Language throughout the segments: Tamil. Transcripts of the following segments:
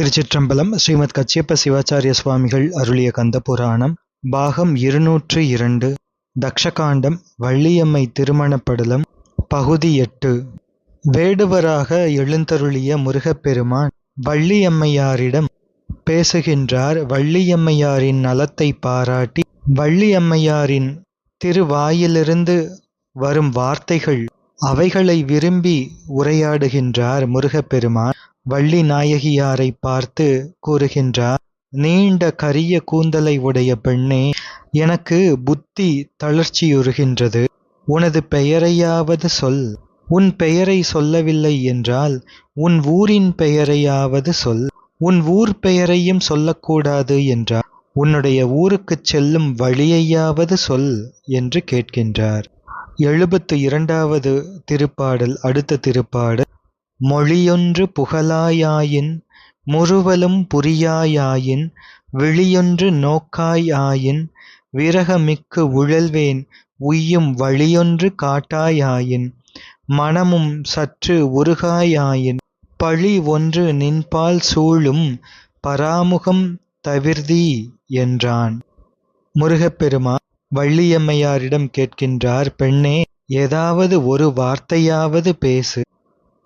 திருச்சிற்றம்பலம் ஸ்ரீமத் கச்சியப்ப சிவாச்சாரிய சுவாமிகள் அருளிய கந்த புராணம் பாகம் இருநூற்று இரண்டு தக்ஷகாண்டம் வள்ளியம்மை திருமணப்படலம் பகுதி எட்டு. வேடுவராக எழுந்தருளிய முருகப்பெருமான் வள்ளியம்மையாரிடம் பேசுகின்றார் வள்ளியம்மையாரின் நலத்தை பாராட்டி வள்ளியம்மையாரின் திருவாயிலிருந்து வரும் வார்த்தைகள் அவைகளை விரும்பி உரையாடுகின்றார் முருகப்பெருமான். வள்ளி நாயகியாரை பார்த்து கூறுகின்றார் நீண்ட கரிய கூந்தலை உடைய பெண்ணே எனக்கு புத்தி தளர்ச்சியுறுகின்றது. உனது பெயரையாவது சொல். உன் பெயரை சொல்லவில்லை என்றால் உன் ஊரின் பெயரையாவது சொல். உன் ஊர் பெயரையும் சொல்லக்கூடாது என்றார் உன்னுடைய ஊருக்குச் செல்லும் வழியையாவது சொல் என்று கேட்கின்றார். எழுபத்து இரண்டாவது திருப்பாடல் அடுத்த திருப்பாடல் மொழியொன்று புகழாயாயின் முறுவலும் புரியாயாயின் விழியொன்று நோக்காயாயின் விரகமிக்கு உழல்வேன் உய்யும் வழியொன்று காட்டாயாயின் மனமும் சற்று உருகாயாயின். பழி ஒன்று நின்பால் சூழும் பராமுகம் தவிர்தி என்றான். முருகப்பெருமா வள்ளியம்மையாரிடம் கேட்கின்றார் பெண்ணே ஏதாவது ஒரு வார்த்தையாவது பேசு.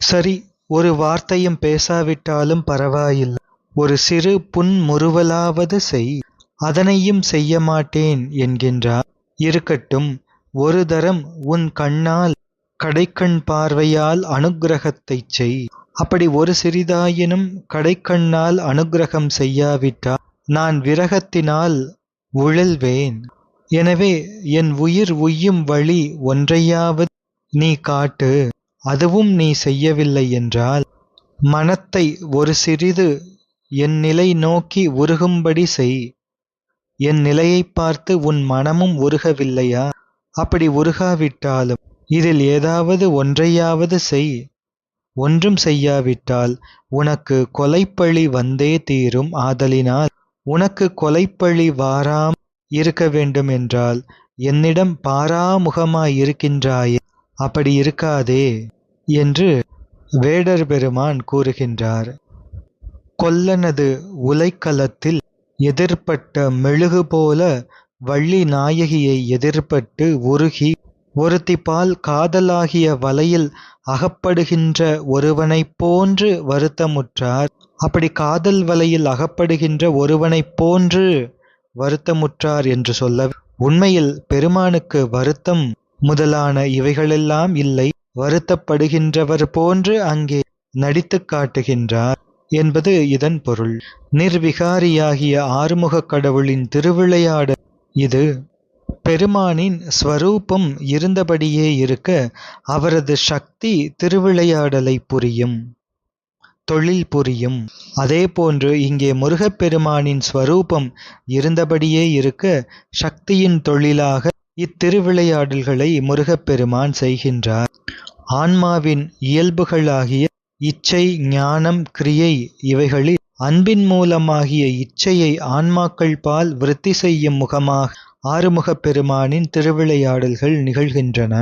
சரி ஒரு வார்த்தையும் பேசாவிட்டாலும் பரவாயில்லை. ஒரு சிறு புன்முறுவலாவது செய். அதனையும் செய்ய மாட்டேன் என்கின்றார். இருக்கட்டும் ஒரு தரம் உன் கண்ணால் கடைக்கண் பார்வையால் அனுக்கிரகத்தைச் செய். அப்படி ஒரு சிறிதாயினும் கடைக்கண்ணால் அனுக்கிரகம் செய்யாவிட்டால் நான் விரகத்தினால் உழல்வேன். எனவே என் உயிர் உய்யும் வழி ஒன்றையாவது நீ காட்டு. அதுவும் நீ செய்யவில்லை என்றால் மனத்தை ஒரு சிறிது என் நிலை நோக்கி உருகும்படி செய். என் நிலையைப் பார்த்து உன் மனமும் உருகவில்லையா? அப்படி உருகாவிட்டாலும் இதில் ஏதாவது ஒன்றையாவது செய். ஒன்றும் செய்யாவிட்டால் உனக்கு கொலைப்பழி வந்தே தீரும். ஆதலினால் உனக்கு கொலைப்பழி வாராம் இருக்க வேண்டும் என்றால் என்னிடம் பாராமுகமாயிருக்கின்றாயே அப்படி இருக்காதே. என்று வேடர் பெருமான் கூறுகின்றார். கொல்லனது உலைக்களத்தில் எதிர்ப்பட்ட மெழுகு போல வள்ளி நாயகியை எதிர்ப்பட்டு உருகி ஒருத்திப்பால் காதலாகிய வலையில் அகப்படுகின்ற ஒருவனைப் போன்று வருத்தமுற்றார். அப்படி காதல் வலையில் அகப்படுகின்ற ஒருவனைப் போன்று வருத்தமுற்றார் என்று சொல்ல உண்மையில் பெருமானுக்கு வருத்தம் முதலான இவைகளெல்லாம் இல்லை. வருத்தப்படுகின்றவர் போன்று அங்கே நடித்து காட்டுகின்றார் என்பது இதன் பொருள். நிர்விகாரியாகிய ஆறுமுகக் கடவுளின் திருவிளையாடல் இது. பெருமானின் ஸ்வரூபம் இருந்தபடியே இருக்க அவரது சக்தி திருவிளையாடலை புரியும் தொழில் புரியும். அதே போன்று இங்கே முருகப்பெருமானின் ஸ்வரூபம் இருந்தபடியே இருக்க சக்தியின் தொழிலாக இத்திருவிளையாடல்களை முருகப்பெருமான் செய்கின்றார். ஆன்மாவின் இயல்புகளாகிய இச்சை ஞானம் கிரியை இவைகளில் அன்பின் மூலமாகிய இச்சையை ஆன்மாக்கள் பால் விருத்தி செய்யும் முகமாக ஆறுமுகப் பெருமானின் திருவிளையாடல்கள் நிகழ்கின்றன.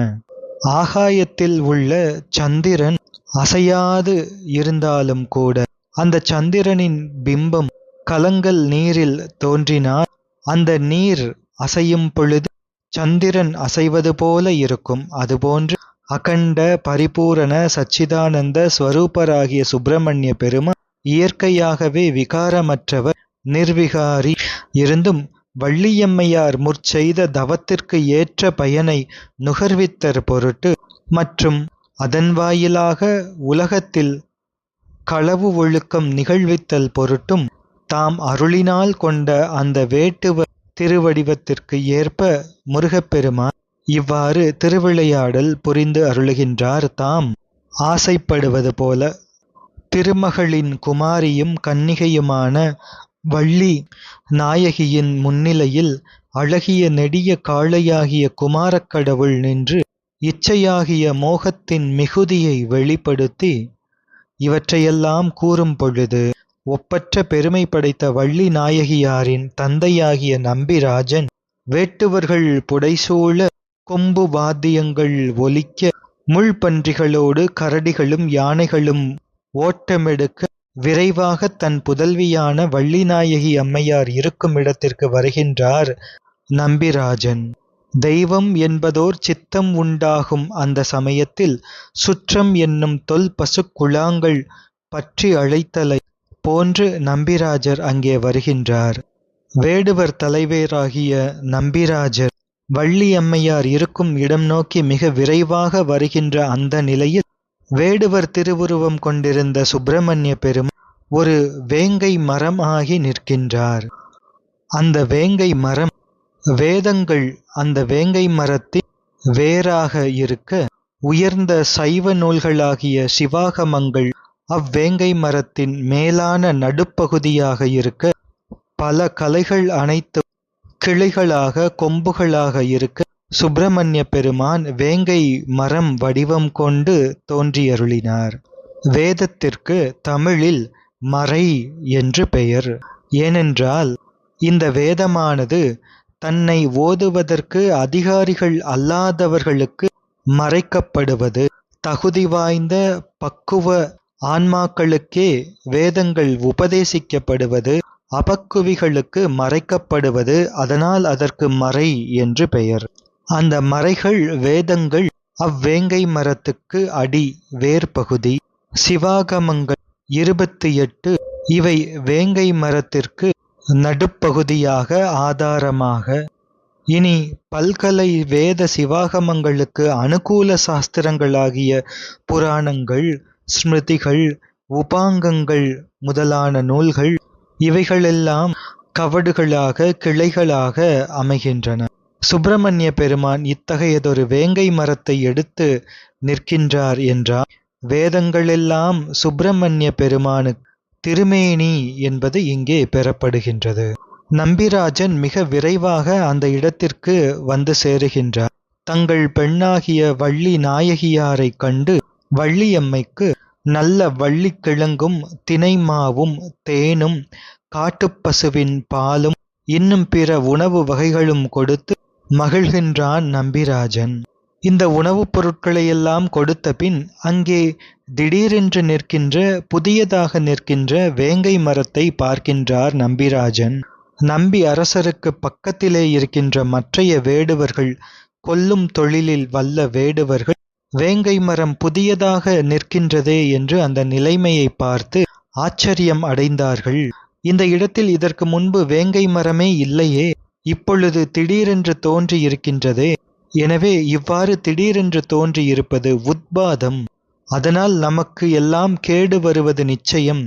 ஆகாயத்தில் உள்ள சந்திரன் அசையாது இருந்தாலும் கூட அந்த சந்திரனின் பிம்பம் கலங்கல் நீரில் தோன்றினால் அந்த நீர் அசையும் பொழுது சந்திரன் அசைவது போல இருக்கும். அதுபோன்று அகண்ட பரிபூரண சச்சிதானந்த ஸ்வரூபராகிய சுப்பிரமணிய பெருமா இயற்கையாகவே விகாரமற்றவர் நிர்விகாரி. இருந்தும் வள்ளியம்மையார் முற்செய்த தவத்திற்கு ஏற்ற பயனை நுகர்வித்தர் பொருட்டு மற்றும் அதன் வாயிலாக உலகத்தில் களவு ஒழுக்கம் நிகழ்வித்தல் பொருட்டும் தாம் அருளினால் கொண்ட அந்த வேட்டுவ திருவடிவத்திற்கு ஏற்ப முருகப்பெருமான் இவ்வாறு திருவிளையாடல் புரிந்து அருளுகின்றார் தாம். ஆசைப்படுவது போல திருமகளின் குமாரியும் கன்னிகையுமான வள்ளி நாயகியின் முன்னிலையில் அழகிய நெடிய காளையாகிய குமாரக்கடவுள் நின்று இச்சையாகிய மோகத்தின் மிகுதியை வெளிப்படுத்தி இவற்றையெல்லாம் கூறும் பொழுது ஒப்பற்ற பெருமை படைத்த வள்ளி நாயகியாரின் தந்தையாகிய நம்பிராஜன் வேட்டுவர்கள் புடைசூழ கொம்பு வாத்தியங்கள் ஒலிக்க முள்பன்றிகளோடு கரடிகளும் யானைகளும் ஓட்டமெடுக்க விரைவாக தன் புதல்வியான வள்ளிநாயகி அம்மையார் இருக்கும் இடத்திற்கு வருகின்றார் நம்பிராஜன். தெய்வம் என்பதோர் சித்தம் உண்டாகும் அந்த சமயத்தில் சுற்றம் என்னும் தொல் பசுக் குழாங்கள் பற்றி அழைத்தலை போன்று நம்பிராஜர் அங்கே வருகின்றார். வேடுவர் தலைவராகிய நம்பிராஜர் வள்ளியம்மையார் இருக்கும் இடம் நோக்கி மிக விரைவாக வருகின்ற அந்த நிலையில் வேடுவர் திருவுருவம் கொண்டிருந்த சுப்பிரமணிய பெரும் ஒரு வேங்கை மரம் ஆகி நிற்கின்றார். அந்த வேங்கை மரம் வேதங்கள் அந்த வேங்கை மரத்தின் வேராக இருக்க உயர்ந்த சைவ நூல்களாகிய சிவாகமங்கள் அவ்வேங்கை மரத்தின் மேலான நடுப்பகுதியாக இருக்க பல கலைகள் அனைத்து கிளைகளாக கொம்புகளாக இருக்க சுப்பிரமணிய பெருமான் வேங்கை மரம் வடிவம் கொண்டு தோன்றியருளினார். வேதத்திற்கு தமிழில் மறை என்று பெயர். ஏனென்றால் இந்த வேதமானது தன்னை ஓதுவதற்கு அதிகாரிகள் அல்லாதவர்களுக்கு மறைக்கப்படுவது தகுதி வாய்ந்த பக்குவ ஆன்மாக்களுக்கே வேதங்கள் உபதேசிக்கப்படுவது அபக்குவிகளுக்கு மறைக்கப்படுவது அதனால் அதற்கு மறை என்று பெயர். அந்த மறைகள் வேதங்கள் அவ்வேங்கை மரத்துக்கு அடி வேர்பகுதி சிவாகமங்கள் இருபத்தி எட்டு இவை வேங்கை மரத்திற்கு நடுப்பகுதியாக ஆதாரமாக. இனி பல்கலை வேத சிவாகமங்களுக்கு அனுகூல சாஸ்திரங்களாகிய புராணங்கள் ஸ்மிருதிகள் உபாங்கங்கள் முதலான நூல்கள் இவைகளெல்லாம் கவடுகளாக கிளைகளாக அமைகின்றன. சுப்பிரமணிய பெருமான் இத்தகையதொரு வேங்கை மரத்தை எடுத்து நிற்கின்றார் என்றால் வேதங்களெல்லாம் சுப்பிரமணிய பெருமானு திருமேனி என்பது இங்கே பெறப்படுகின்றது. நம்பிராஜன் மிக விரைவாக அந்த இடத்திற்கு வந்து சேருகின்றார். தங்கள் பெண்ணாகிய வள்ளி நாயகியாரை கண்டு வள்ளியம்மைக்கு நல்ல வள்ளிக்கிழங்கும் தினைமாவும் தேனும் காட்டுப்பசுவின் பாலும் இன்னும் பிற உணவு வகைகளும் கொடுத்து மகிழ்கின்றான் நம்பிராஜன். இந்த உணவுப் பொருட்களையெல்லாம் கொடுத்த பின் அங்கே திடீரென்று நிற்கின்ற புதியதாக நிற்கின்ற வேங்கை மரத்தை பார்க்கின்றார் நம்பிராஜன். நம்பி அரசருக்கு பக்கத்திலே இருக்கின்ற மற்றைய வேடுவர்கள் கொல்லும் தொழிலில் வல்ல வேடுவர்கள் வேங்கை மரம் புதியதாக நிற்கின்றதே என்று அந்த நிலைமையை பார்த்து ஆச்சரியம் அடைந்தார்கள். இந்த இடத்தில் இதற்கு முன்பு வேங்கை மரமே இல்லையே இப்பொழுது திடீரென்று தோன்றி இருக்கின்றதே எனவே இவ்வாறு திடீரென்று தோன்றி இருப்பது உத்பாதம். அதனால் நமக்கு எல்லாம் கேடு வருவது நிச்சயம்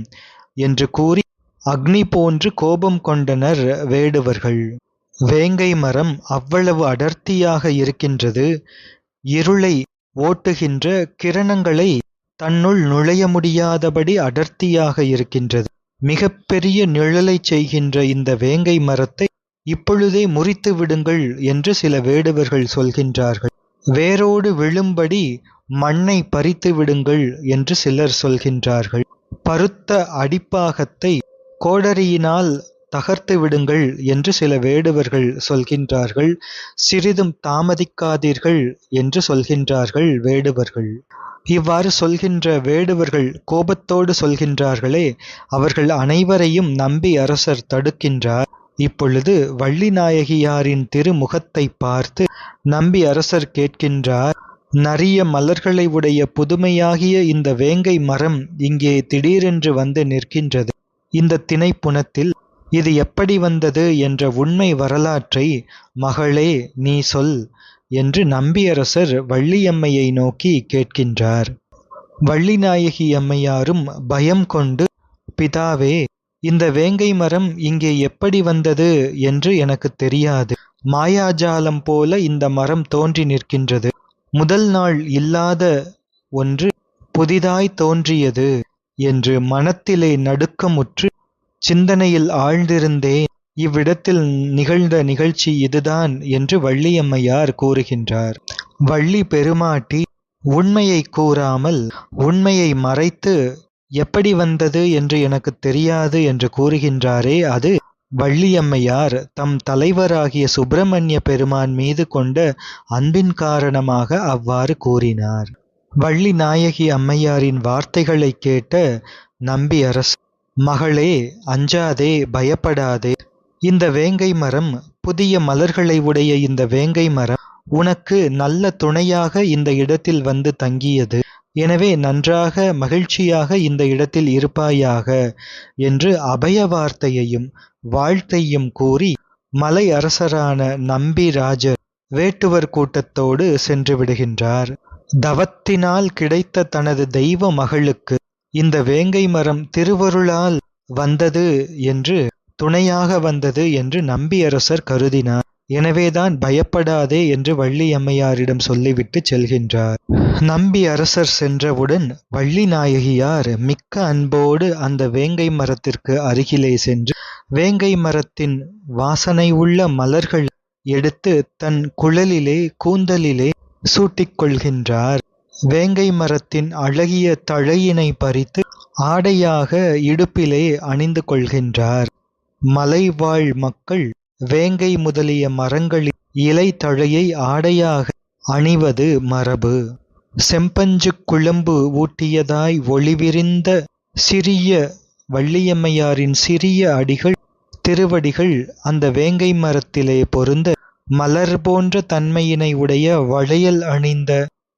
என்று கூறி அக்னி போன்று கோபம் கொண்டனர் வேடுவர்கள். வேங்கை மரம் அவ்வளவு அடர்த்தியாக இருக்கின்றது. இருளை ஓட்டுகின்ற கிரணங்களை தன்னுள் நுழைய முடியாதபடி அடர்த்தியாக இருக்கின்றது. மிகப்பெரிய நிழலைச் செய்கின்ற இந்த வேங்கை மரத்தை இப்பொழுதே முறித்து விடுங்கள் என்று சில வேடுவர்கள் சொல்கின்றார்கள். வேரோடு விழும்படி மண்ணை பறித்து விடுங்கள் என்று சிலர் சொல்கின்றார்கள். பருத்த அடிப்பாகத்தை கோடரியினால் தகர்த்து விடுங்கள் என்று சில வேடுவர்கள் சொல்கின்றார்கள். சிறிதும் தாமதிக்காதீர்கள் என்று சொல்கின்றார்கள் வேடுவர்கள். இவ்வாறு சொல்கின்ற வேடுவர்கள் கோபத்தோடு சொல்கின்றார்களே அவர்கள் அனைவரையும் நம்பி அரசர் தடுக்கின்றார். இப்பொழுது வள்ளிநாயகியாரின் திருமுகத்தை பார்த்து நம்பி அரசர் கேட்கின்றார் நரிய மலர்களை உடைய புதுமையாகிய இந்த வேங்கை மரம் இங்கே திடீரென்று வந்து நிற்கின்றது. இந்த திணைப்புணத்தில் இது எப்படி வந்தது என்ற உண்மை வரலாற்றை மகளே நீ சொல் என்று நம்பியரசர் வள்ளியம்மையை நோக்கி கேட்கின்றார். வள்ளிநாயகி அம்மையாரும் பயம் கொண்டு பிதாவே இந்த வேங்கை மரம் இங்கே எப்படி வந்தது என்று எனக்கு தெரியாது. மாயாஜாலம் போல இந்த மரம் தோன்றி நிற்கின்றது. முதல் நாள் இல்லாத ஒன்று புதிதாய் தோன்றியது என்று மனத்திலே நடுக்கமுற்று சிந்தனையில் ஆழ்ந்திருந்தேன். இவ்விடத்தில் நிகழ்ந்த நிகழ்ச்சி இதுதான் என்று வள்ளியம்மையார் கூறுகின்றார். வள்ளி பெருமாட்டி உண்மையை கூறாமல் உண்மையை மறைத்து எப்படி வந்தது என்று எனக்கு தெரியாது என்று கூறுகின்றாரே அது வள்ளியம்மையார் தம் தலைவராகிய சுப்பிரமணிய பெருமான் மீது கொண்ட அன்பின் காரணமாக அவ்வாறு கூறினார். வள்ளி நாயகி அம்மையாரின் வார்த்தைகளை கேட்ட நம்பி அரசு மகளே அஞ்சாதே பயப்படாதே. இந்த வேங்கை மரம் புதிய மலர்களை உடைய இந்த வேங்கை மரம் உனக்கு நல்ல துணையாக இந்த இடத்தில் வந்து தங்கியது. எனவே நன்றாக மகிழ்ச்சியாக இந்த இடத்தில் இருப்பாயாக என்று அபய வார்த்தையையும் வாழ்த்தையும் கூறி மலை அரசரான நம்பி ராஜர் வேட்டுவர் கூட்டத்தோடு சென்று விடுகின்றார். தவத்தினால் கிடைத்த தனது தெய்வ மகளுக்கு இந்த வேங்கை மரம் திருவருளால் வந்தது என்று துணையாக வந்தது என்று நம்பியரசர் கருதினார். எனவேதான் பயப்படாதே என்று வள்ளி அம்மையாரிடம் சொல்லிவிட்டு செல்கின்றார். நம்பி அரசர் சென்றவுடன் வள்ளி நாயகியார் மிக்க அன்போடு அந்த வேங்கை மரத்திற்கு அருகிலே சென்று வேங்கை மரத்தின் வாசனை உள்ள மலர்கள் எடுத்து தன் குழலிலே கூந்தலிலே சூட்டிக்கொள்கின்றார் வேங்கை மரத்தின் அழகிய தழையினை பறித்து ஆடையாக இடுப்பிலே அணிந்து கொள்கின்றார். மலைவாழ் மக்கள் வேங்கை முதலிய மரங்களின் இலை தழையை ஆடையாக அணிவது மரபு. செம்பஞ்சு குழம்பு ஊட்டியதாய் ஒளிவிரிந்த சிறிய வள்ளியம்மையாரின் சிறிய அடிகள் திருவடிகள் அந்த வேங்கை மரத்திலே பொருந்த மலர் போன்ற தன்மையினை உடைய வளையல் அணிந்த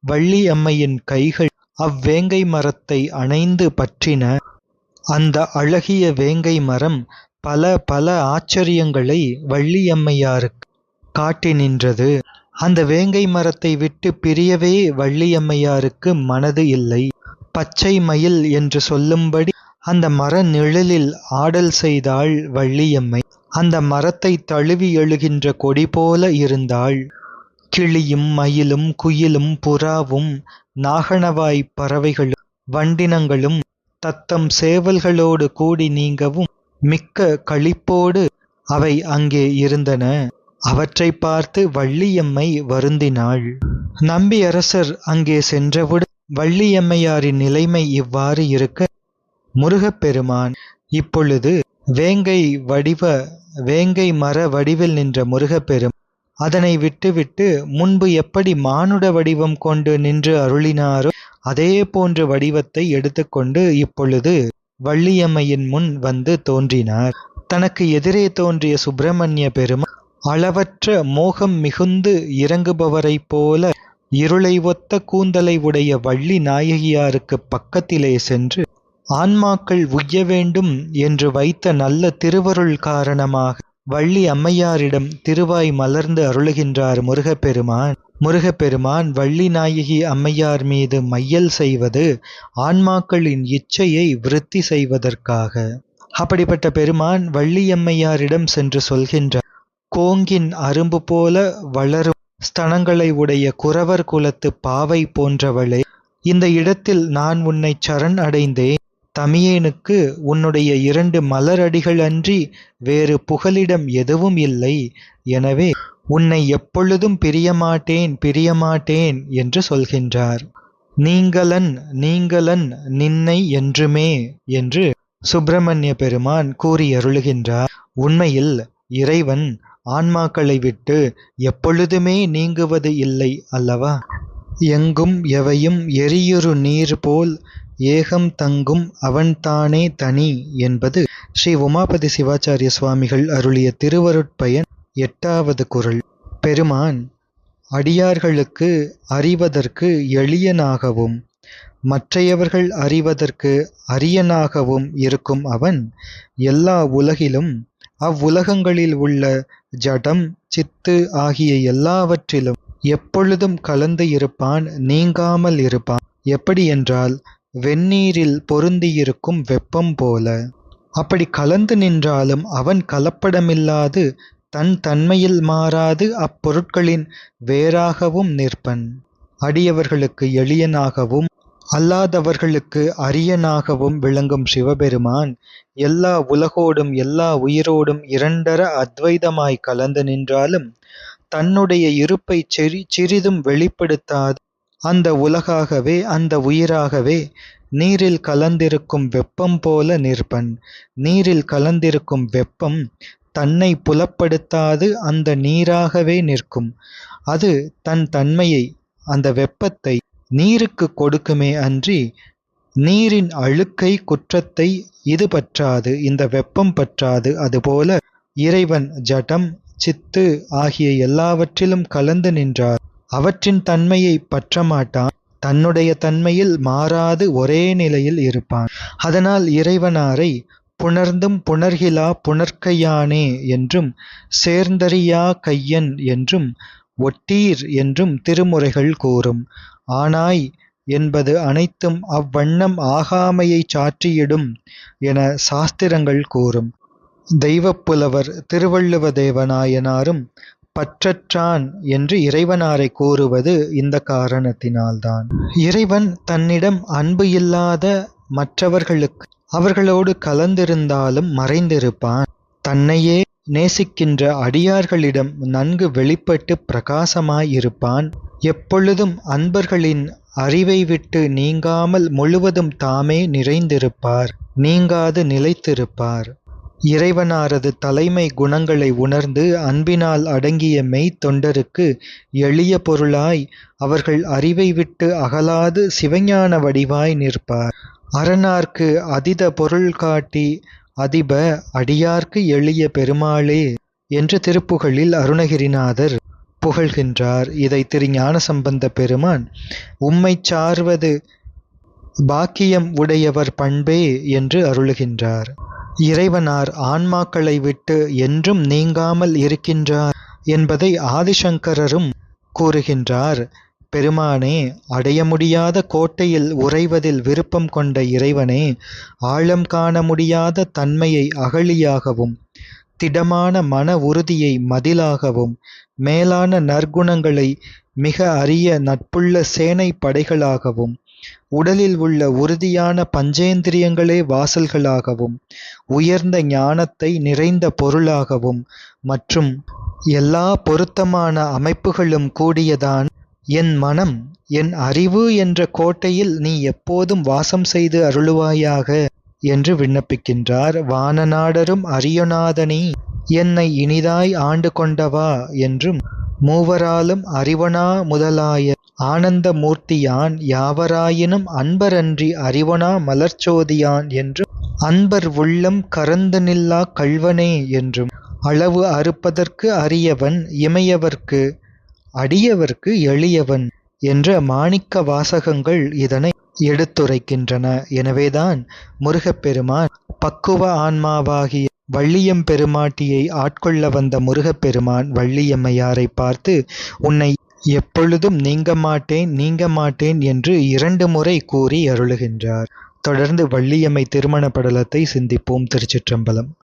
வள்ளியம்மையின் கைகள் அவ்வேங்கை மரத்தை அணைந்து பற்றின அந்த அழகிய வேங்கை மரம் பல பல ஆச்சரியங்களை வள்ளியம்மையாருக்கு காட்டி நின்றது. அந்த வேங்கை மரத்தை விட்டு பிரியவே வள்ளியம்மையாருக்கு மனது இல்லை. பச்சை மயில் என்று சொல்லும்படி அந்த மர நிழலில் ஆடல் செய்தாள் வள்ளியம்மை. அந்த மரத்தை தழுவி எழுகின்ற கொடி போல இருந்தாள். கிளியும் மயிலும் குயிலும் புறாவும் நாகணவாய் பறவைகளும் வண்டினங்களும் தத்தம் சேவல்களோடு கூடி நீங்கவும் மிக்க களிப்போடு அவை அங்கே இருந்தன. அவற்றை பார்த்து வள்ளியம்மை வருந்தினாள். நம்பியரசர் அங்கே சென்றவுடன் வள்ளியம்மையாரின் நிலைமை இவ்வாறு இருக்க முருகப்பெருமான் இப்பொழுது வேங்கை வடிவ வேங்கை மர வடிவில் நின்ற முருகப்பெருமான் அதனை விட்டுவிட்டு முன்பு எப்படி மானுட வடிவம் கொண்டு நின்று அருளினாரோ அதே போன்ற வடிவத்தை எடுத்துக்கொண்டு இப்பொழுது வள்ளியம்மையின் முன் வந்து தோன்றினார். தனக்கு எதிரே தோன்றிய சுப்பிரமணிய பெருமான் அளவற்ற மோகம் மிகுந்து இறங்குபவரைப் போல இருளை ஒத்த கூந்தலை உடைய வள்ளி நாயகியாருக்கு பக்கத்திலே சென்று ஆன்மாக்கள் உய்ய வேண்டும் என்று வைத்த நல்ல திருவருள் காரணமாக வள்ளி அம்மையாரிடம் திருவாய் மலர்ந்து அருளுகின்றார் முருகப்பெருமான். முருகப்பெருமான் வள்ளி நாயகி அம்மையார் மீது மையல் செய்வது ஆன்மாக்களின் இச்சையை விருத்தி செய்வதற்காக. அப்படிப்பட்ட பெருமான் வள்ளியம்மையாரிடம் சென்று சொல்கின்றார் கோங்கின் அரும்பு போல வளரும் ஸ்தனங்களை உடைய குறவர் குலத்து பாவை போன்றவளே இந்த இடத்தில் நான் உன்னை சரண் அடைந்தேன். தமியேனுக்கு உன்னுடைய இரண்டு மலரடிகள் அன்றி வேறு புகலிடம் எதுவும் இல்லை. எனவே உன்னை எப்பொழுதும் பிரியமாட்டேன் பிரியமாட்டேன் என்று சொல்கின்றார். நீங்களன் நீங்களன் நின்னை என்றுமே என்று சுப்பிரமணிய பெருமான் கூறி அருளுகின்றார் உண்மையில் இறைவன் ஆன்மாக்களை விட்டு எப்பொழுதுமே நீங்குவது இல்லை அல்லவா? எங்கும் எவையும் எரியுறு நீர் போல் ஏகம் தங்கும் அவன்தானே தனி என்பது ஸ்ரீ உமாபதி சிவாச்சாரிய சுவாமிகள் அருளிய திருவருட்பயன் எட்டாவது குரல். பெருமான் அடியார்களுக்கு அறிவதற்கு எளியனாகவும் மற்றையவர்கள் அறிவதற்கு அரியனாகவும் இருக்கும் அவன் எல்லா உலகிலும் அவ்வுலகங்களில் உள்ள ஜடம் சித்து ஆகிய எல்லாவற்றிலும் எப்பொழுதும் கலந்து இருப்பான் நீங்காமல் இருப்பான். எப்படி என்றால் வெந்நீரில் பொருந்தியிருக்கும் வெப்பம் போல. அப்படி கலந்து நின்றாலும் அவன் கலப்படமில்லாது தன் தன்மையில் மாறாது அப்பொருட்களின் வேறாகவும் நிற்பன். அடியவர்களுக்கு எளியனாகவும் அல்லாதவர்களுக்கு அரியனாகவும் விளங்கும் சிவபெருமான் எல்லா உலகோடும் எல்லா உயிரோடும் இரண்டர அத்வைதமாய் கலந்து நின்றாலும் தன்னுடைய இருப்பை சிறிதும் வெளிப்படுத்தாது அந்த உலகாகவே அந்த உயிராகவே நீரில் கலந்திருக்கும் வெப்பம் போல நிற்பன். நீரில் கலந்திருக்கும் வெப்பம் தன்னை புலப்படுத்தாது அந்த நீராகவே நிற்கும். அது தன் தன்மையை அந்த வெப்பத்தை நீருக்கு கொடுக்குமே அன்றி நீரின் அழுக்கை குற்றத்தை இது பற்றாது இந்த வெப்பம் பற்றாது. அதுபோல இறைவன் ஜடம் சித்து ஆகிய எல்லாவற்றிலும் கலந்து நின்றார். அவற்றின் தன்மையை பற்றமாட்டான். தன்னுடைய தன்மையில் மாறாது ஒரே நிலையில் இருப்பான். அதனால் இறைவனாரை புணர்ந்தும் புணர்கிலா புணர்க்கையானே என்றும் சேர்ந்தறியா கையன் என்றும் ஒட்டீர் என்றும் திருமுறைகள் கூறும். ஆனாய் என்பது அனைத்தும் அவ்வண்ணம் ஆகாமையைச் சாற்றியிடும் என சாஸ்திரங்கள் கூறும். தெய்வப்புலவர் திருவள்ளுவ தேவநாயனாரும் பற்றற்றான் என்று இறைவனாரை கூறுவது இந்த காரணத்தினால்தான். இறைவன் தன்னிடம் அன்பு இல்லாத மற்றவர்களுக்கு அவர்களோடு கலந்திருந்தாலும் மறைந்திருப்பான். தன்னையே நேசிக்கின்ற அடியார்களிடம் நன்கு வெளிப்பட்டு பிரகாசமாயிருப்பான். எப்பொழுதும் அன்பர்களின் அறிவை விட்டு நீங்காமல் முழுவதும் தாமே நிறைந்திருப்பார் நீங்காது நிலைத்திருப்பார். இறைவனாரது தலைமை குணங்களை உணர்ந்து அன்பினால் அடங்கிய மெய்த் தொண்டருக்கு எளிய பொருளாய் அவர்கள் அறிவை விட்டு அகலாது சிவஞான வடிவாய் நிற்பார். அரணார்க்கு அதித பொருள் காட்டி அதிப அடியார்க்கு எளிய பெருமாளே என்று திருப்புகழில் அருணகிரிநாதர் புகழ்கின்றார். இதை திரு ஞானசம்பந்த பெருமான் உம்மைச் சார்வது பாக்கியம் உடையவர் பண்பே என்று அருளுகின்றார். இறைவனார் ஆன்மாக்களை விட்டு என்றும் நீங்காமல் இருக்கின்றார் என்பதை ஆதிசங்கரரும் கூறுகின்றார். பெருமானே அடைய முடியாத கோட்டையில் உறைவதில் விருப்பம் கொண்ட இறைவனே ஆழம் காண முடியாத தன்மையை அகழியாகவும் திடமான மன உறுதியை மதிலாகவும் மேலான நற்குணங்களை மிக அரிய நட்புள்ள சேனை படைகளாகவும் உடலில் உள்ள உறுதியான பஞ்சேந்திரியங்களே வாசல்களாகவும் உயர்ந்த ஞானத்தை நிறைந்த பொருளாகவும் மற்றும் எல்லா பொருத்தமான அமைப்புகளும் கூடியதான் என் மனம் என் அறிவு என்ற கோட்டையில் நீ எப்போதும் வாசம் செய்து அருளுவாயாக என்று விண்ணப்பிக்கின்றார் வானநாடரும் அரியநாதனி. என்னை இனிதாய் ஆண்டு கொண்டவா என்றும் மூவராலும் அறிவனா முதலாய ஆனந்தமூர்த்தியான் யாவராயினும் அன்பரன்றி அறிவனா மலர்ச்சோதியான் என்றும் அன்பர் உள்ளம் கரந்து நில்லா கள்வனே என்றும் அளவு அறுப்பதற்கு அரியவன் இமையவர்க்கு அடியவர்க்கு எளியவன் என்ற மாணிக்க வாசகங்கள் இதனை எடுத்துரைக்கின்றன. எனவேதான் முருகப்பெருமான் பக்குவ ஆன்மாவாகிய வள்ளியம்பெருமாட்டியை ஆட்கொள்ள வந்த முருகப்பெருமான் வள்ளியம்மையாரை பார்த்து உன்னை எப்பொழுதும் நீங்க மாட்டேன் நீங்க மாட்டேன் என்று இரண்டு முறை கூறி அருளுகின்றார். தொடர்ந்து வள்ளியம்மை திருமண படலத்தை சிந்திப்போம் திருச்சிற்றம்பலம்.